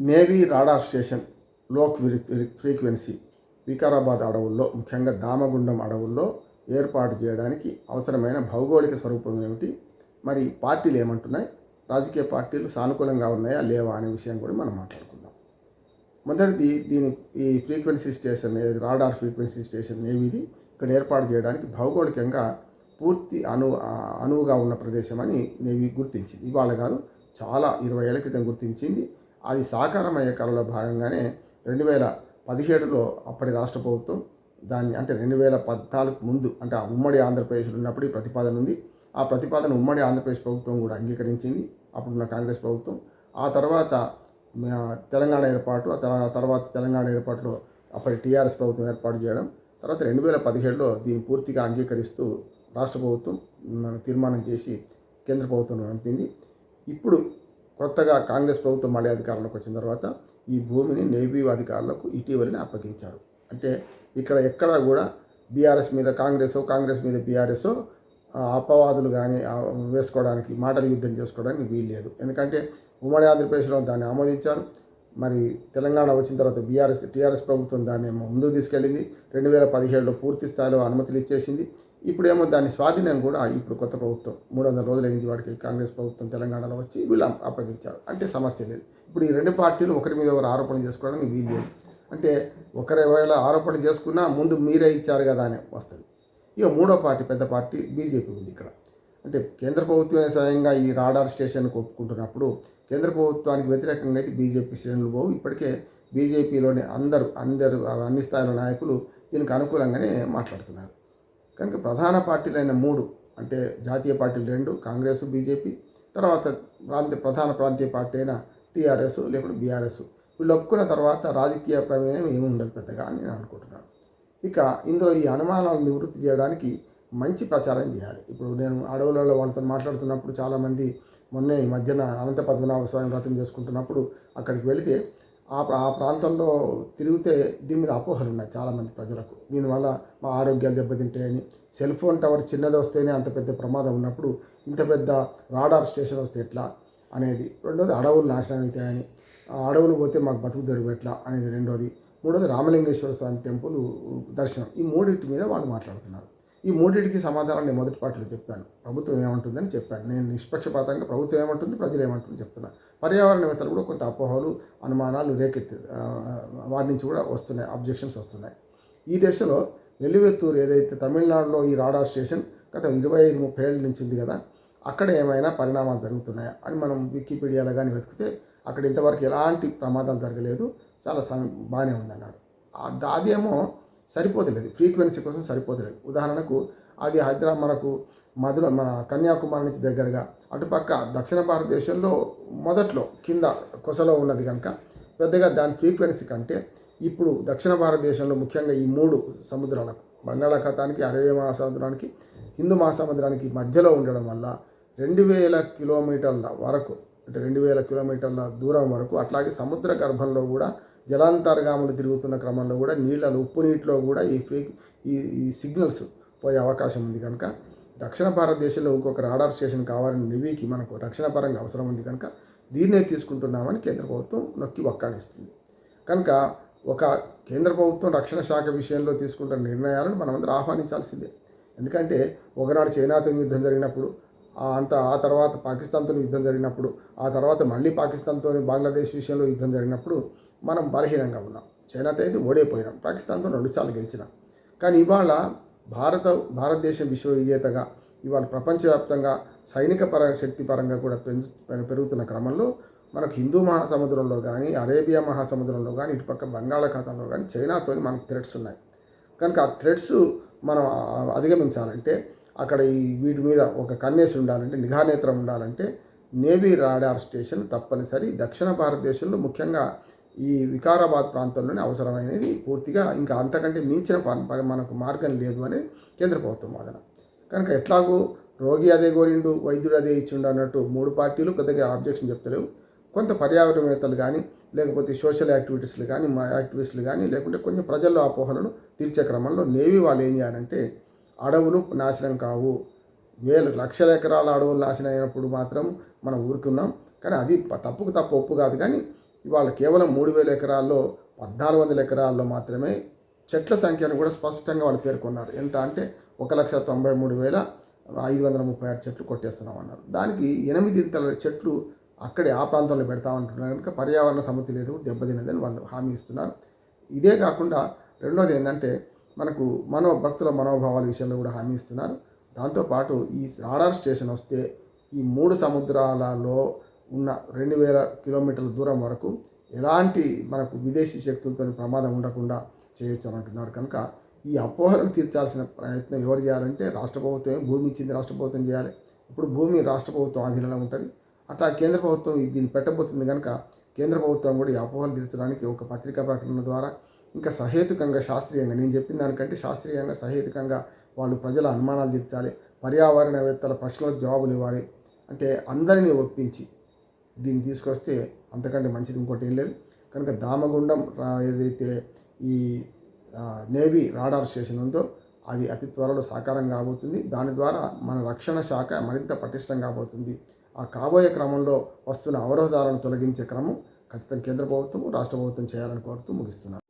Navy radar station low frequency Vikarabad అడవుల్లో ముఖ్యంగా దామగుండం అడవుల్లో ఏర్పాటు చేయడానికి అవసరమైన భౌగోళిక స్వరూపం ఏమిటి? మరి పార్టీలు ఏమంటున్నాయి? రాజకీయ పార్టీలు సానుకూలంగా ఉన్నాయా? లేవా? అనే విషయం కూడా మనం మాట్లాడుకుందాం. మొదటిది దీని ఈ frequency station radar frequency station నేవీది. ఇక్కడ ఏర్పాటు చేయడానికి భౌగోళికంగా పూర్తి అను అనువుగా ఉన్న ప్రదేశం అని నేవీ గుర్తించింది. ఇవాళ కాదు చాలా ఇరవై ఏళ్ళ క్రితం గుర్తించింది. అది సాకారమయ్యే కళలో భాగంగానే రెండు వేల పదిహేడులో అప్పటి రాష్ట్ర ప్రభుత్వం దాన్ని అంటే రెండు వేల పద్నాలుగు ముందు అంటే ఆ ఉమ్మడి ఆంధ్రప్రదేశ్లో ఉన్నప్పుడు ఈ ప్రతిపాదన ఉంది. ఆ ప్రతిపాదన ఉమ్మడి ఆంధ్రప్రదేశ్ ప్రభుత్వం కూడా అంగీకరించింది. అప్పుడున్న కాంగ్రెస్ ప్రభుత్వం. ఆ తర్వాత తెలంగాణ ఏర్పాటు ఆ తర్వాత తెలంగాణ ఏర్పాటులో అప్పటి టీఆర్ఎస్ ప్రభుత్వం ఏర్పాటు చేయడం తర్వాత రెండు వేల పదిహేడులో దీన్ని పూర్తిగా అంగీకరిస్తూ రాష్ట్ర ప్రభుత్వం తీర్మానం చేసి కేంద్ర ప్రభుత్వం పంపింది ఇప్పుడు కొత్తగా కాంగ్రెస్ ప్రభుత్వం మళ్ళీ అధికారంలోకి వచ్చిన తర్వాత ఈ భూమిని నేవీ అధికారులకు ఇటీవలనే అప్పగించారు. అంటే ఇక్కడ ఎక్కడా కూడా బీఆర్ఎస్ మీద కాంగ్రెస్ కాంగ్రెస్ మీద బీఆర్ఎస్ అపవాదులు కానీ వేసుకోవడానికి మాటల యుద్ధం చేసుకోవడానికి వీల్లేదు. ఎందుకంటే ఉమ్మడి ఆంధ్రప్రదేశ్లో దాన్ని ఆమోదించారు. మరి తెలంగాణ వచ్చిన తర్వాత బీఆర్ఎస్ టీఆర్ఎస్ ప్రభుత్వం దాన్ని ఏమో ముందుకు తీసుకెళ్ళింది. రెండు వేల పదిహేడులో పూర్తి స్థాయిలో అనుమతులు ఇచ్చేసింది. ఇప్పుడేమో దాని స్వాధీనం కూడా ఇప్పుడు కొత్త ప్రభుత్వం మూడు వందల రోజులు అయింది వాడికి కాంగ్రెస్ ప్రభుత్వం తెలంగాణలో వచ్చి వీళ్ళు అప్పగించారు. అంటే సమస్య లేదు. ఇప్పుడు ఈ రెండు పార్టీలు ఒకరి మీద ఒకరు ఆరోపణ చేసుకోవడానికి వీలు లేదు. అంటే ఒకరి వేళ ఆరోపణ చేసుకున్నా ముందు మీరే ఇచ్చారు కదా అని వస్తుంది. ఇక మూడో పార్టీ పెద్ద పార్టీ బీజేపీ ఉంది ఇక్కడ. అంటే కేంద్ర ప్రభుత్వమే స్వయంగా ఈ రాడార్ స్టేషన్కి ఒప్పుకుంటున్నప్పుడు కేంద్ర ప్రభుత్వానికి వ్యతిరేకంగా అయితే బీజేపీ శ్రేణులు పోవు. ఇప్పటికే బీజేపీలోని అందరూ అందరూ అన్ని స్థాయిల నాయకులు దీనికి అనుకూలంగానే మాట్లాడుతున్నారు. కనుక ప్రధాన పార్టీలైన మూడు అంటే జాతీయ పార్టీలు రెండు కాంగ్రెస్ బీజేపీ తర్వాత ప్రాంతీయ ప్రధాన ప్రాంతీయ పార్టీ అయిన టీఆర్ఎస్ లేకపోతే బీఆర్ఎస్. వీళ్ళు ఒప్పుకున్న తర్వాత రాజకీయ ప్రమేయం ఏమి ఉండదు పెద్దగా అని నేను అనుకుంటున్నాను. ఇక ఇందులో ఈ అనుమానాలను నివృత్తి చేయడానికి మంచి ప్రచారం చేయాలి. ఇప్పుడు నేను అడవులలో వాళ్ళతో మాట్లాడుతున్నప్పుడు చాలామంది మొన్నే ఈ మధ్యన అనంత పద్మనాభ స్వామి వ్రతం చేసుకుంటున్నప్పుడు అక్కడికి వెళితే ఆ ప్రా- ఆ ప్రాంతంలో తిరిగితే దీని మీద అపోహలు ఉన్నాయి చాలామంది ప్రజలకు. దీనివల్ల మా ఆరోగ్యాలు దెబ్బతింటాయని సెల్ ఫోన్ టవర్ చిన్నది వస్తేనే అంత పెద్ద ప్రమాదం ఉన్నప్పుడు ఇంత పెద్ద రాడార్ స్టేషన్ వస్తే ఎట్లా అనేది. రెండోది అడవులు నాశనం అవుతాయని ఆ అడవులు పోతే మాకు బతుకు దొరుకు ఎట్లా అనేది రెండోది. మూడోది రామలింగేశ్వర స్వామి టెంపుల్ దర్శనం. ఈ మూడింటి మీద వాళ్ళు మాట్లాడుతున్నారు. ఈ మూడింటికి సమాధానం నేను మొదటి పాటలో చెప్పాను. ప్రభుత్వం ఏమంటుందని చెప్పాను. నేను నిష్పక్షపాతంగా ప్రభుత్వం ఏమంటుంది ప్రజలు ఏమంటుంది చెప్తున్నా. పర్యావరణవేత్తలు కూడా కొంత అపోహలు అనుమానాలు రేకెత్తి వారి నుంచి కూడా వస్తున్నాయి అబ్జెక్షన్స్ వస్తున్నాయి. ఈ దశలో వెల్లువెత్తూరు ఏదైతే తమిళనాడులో ఈ రాడార్ స్టేషన్ గత ఇరవై ఐదు ముప్పై ఏళ్ళ నుంచి ఉంది కదా అక్కడ ఏమైనా పరిణామాలు జరుగుతున్నాయా అని మనం వికీపీడియాలో కానీ వెతికితే అక్కడ ఇంతవరకు ఎలాంటి ప్రమాదాలు జరగలేదు. చాలా సం బాగానే ఉందన్నాడు. ఆ- అదేమో సరిపోతలేదు. ఫ్రీక్వెన్సీ కోసం సరిపోతలేదు. ఉదాహరణకు అది హైదరాబాద్ మనకు మధుర మన కన్యాకుమారి నుంచి దగ్గరగా అటుపక్క దక్షిణ భారతదేశంలో మొదట్లో కింద కొసలో ఉన్నది కనుక పెద్దగా దాని ఫ్రీక్వెన్సీ కంటే ఇప్పుడు దక్షిణ భారతదేశంలో ముఖ్యంగా ఈ మూడు సముద్రాలకు బంగాళాఖాతానికి అరవై మహాసముద్రానికి హిందూ మహాసముద్రానికి మధ్యలో ఉండడం వల్ల రెండు వేల కిలోమీటర్ల వరకు అంటే రెండు వేల కిలోమీటర్ల దూరం వరకు అట్లాగే సముద్ర గర్భంలో కూడా జలాంతర్గాములు తిరుగుతున్న క్రమంలో కూడా నీళ్ళలో ఉప్పు నీటిలో కూడా ఈ ఫ్రీ ఈ ఈ సిగ్నల్స్ పోయే అవకాశం ఉంది కనుక. దక్షిణ భారతదేశంలో ఇంకొక రాడార్ స్టేషన్ కావాలని నివీకి మనకు రక్షణ పరంగా అవసరం ఉంది కనుక దీన్నే తీసుకుంటున్నామని కేంద్ర ప్రభుత్వం నొక్కి వక్కాణిస్తుంది. కనుక ఒక కేంద్ర ప్రభుత్వం రక్షణ శాఖ విషయంలో తీసుకుంటున్న నిర్ణయాలను మనమందరం ఆహ్వానించాల్సిందే. ఎందుకంటే ఒకనాడు చైనాతో యుద్ధం జరిగినప్పుడు అంత ఆ తర్వాత పాకిస్తాన్తో యుద్ధం జరిగినప్పుడు ఆ తర్వాత మళ్ళీ పాకిస్తాన్తో బంగ్లాదేశ్ విషయంలో యుద్ధం జరిగినప్పుడు మనం బలహీనంగా ఉన్నాం. చైనాతో అయితే ఓడైపోయినాం. పాకిస్తాన్తో రెండుసార్లు గెలిచినాం. కానీ ఇవాళ భారత భారతదేశం విశ్వ విజేతగా ఇవాళ ప్రపంచవ్యాప్తంగా సైనిక పర శక్తి పరంగా కూడా పెంచు పెరుగుతున్న క్రమంలో మనకు హిందూ మహాసముద్రంలో కానీ అరేబియా మహాసముద్రంలో కానీ ఇటుపక్క బంగాళాఖాతంలో కానీ చైనాతో మనకు థ్రెడ్స్ ఉన్నాయి. కనుక ఆ థ్రెడ్స్ మనం అధిగమించాలంటే అక్కడ ఈ వీటి మీద ఒక కన్నేసి ఉండాలంటే నిఘానేత్రం ఉండాలంటే నేవీ రాడార్ స్టేషన్ తప్పనిసరి. దక్షిణ భారతదేశంలో ముఖ్యంగా ఈ వికారాబాద్ ప్రాంతంలోనే అవసరమైనది పూర్తిగా. ఇంకా అంతకంటే మించిన మనకు మార్గం లేదు అని కేంద్ర ప్రభుత్వం వాదన. కనుక ఎట్లాగూ రోగి అదే కోరిండు వైద్యుడు అదే ఇచ్చిండు అన్నట్టు మూడు పార్టీలు పెద్దగా ఆబ్జెక్షన్ చెప్తలేవు. కొంత పర్యావరణవేత్తలు కానీ లేకపోతే సోషల్ యాక్టివిటీస్లు కానీ మా యాక్టివిస్టులు కానీ లేకుంటే కొంచెం ప్రజల్లో అపోహలను తీర్చే క్రమంలో నేవీ వాళ్ళు ఏం చేయాలంటే అడవులు నాశనం కావు. వేల లక్షల ఎకరాల అడవులు నాశనం అయినప్పుడు మాత్రం మనం ఊరుకున్నాం. కానీ అది తప్పుకు తప్పు ఒప్పు కాదు. కానీ ఇవాళ కేవలం మూడు వేల ఎకరాల్లో పద్నాలుగు వందల ఎకరాల్లో మాత్రమే చెట్ల సంఖ్యను కూడా స్పష్టంగా వాళ్ళు పేర్కొన్నారు. ఎంత అంటే ఒక లక్ష తొంభై మూడు వేల ఐదు వందల ముప్పై ఆరు చెట్లు కొట్టేస్తున్నాం అన్నారు. దానికి ఎనిమిది ఇంతల చెట్లు అక్కడే ఆ ప్రాంతంలో పెడతామంటున్నారు కనుక పర్యావరణ సమతి లేదు దెబ్బతినదని వాళ్ళు హామీ ఇస్తున్నారు. ఇదే కాకుండా రెండోది ఏంటంటే మనకు మనో భక్తుల మనోభావాల విషయంలో కూడా హామీ ఇస్తున్నారు. దాంతోపాటు ఈ రాడార్ స్టేషన్ వస్తే ఈ మూడు సముద్రాలలో ఉన్న రెండు వేల కిలోమీటర్ల దూరం వరకు ఎలాంటి మనకు విదేశీ శక్తులతో ప్రమాదం ఉండకుండా చేయొచ్చు అని అంటున్నారు. కనుక ఈ అపోహలను తీర్చాల్సిన ప్రయత్నం ఎవరు చేయాలంటే రాష్ట్ర ప్రభుత్వం భూమి ఇచ్చింది రాష్ట్ర ప్రభుత్వం చేయాలి. ఇప్పుడు భూమి రాష్ట్ర ప్రభుత్వం ఆధీనంలో ఉంటుంది. అట్లా కేంద్ర ప్రభుత్వం దీన్ని పెట్టబోతుంది కనుక కేంద్ర ప్రభుత్వం కూడా ఈ అపోహలు తీర్చడానికి ఒక పత్రికా ప్రకటన ద్వారా ఇంకా సహేతుకంగా శాస్త్రీయంగా నేను చెప్పిన దానికంటే శాస్త్రీయంగా సహేతుకంగా వాళ్ళు ప్రజల అనుమానాలు తీర్చాలి పర్యావరణవేత్తల ప్రశ్నలకు జవాబులు ఇవ్వాలి. అంటే అందరినీ ఒప్పించి దీన్ని తీసుకొస్తే అంతకంటే మంచిది ఇంకోటి ఏం లేదు. కనుక దామగుండం రా- ఏదైతే ఈ నేవీ రాడార్ స్టేషన్ ఉందో అది అతి త్వరలో సాకారం కాబోతుంది. దాని ద్వారా మన రక్షణ శాఖ మరింత పటిష్టం కాబోతుంది. ఆ కాబోయే క్రమంలో వస్తున్న అవరోధాలను తొలగించే క్రమం ఖచ్చితంగా కేంద్ర ప్రభుత్వం రాష్ట్ర ప్రభుత్వం చేయాలని కోరుతూ ముగిస్తున్నాను.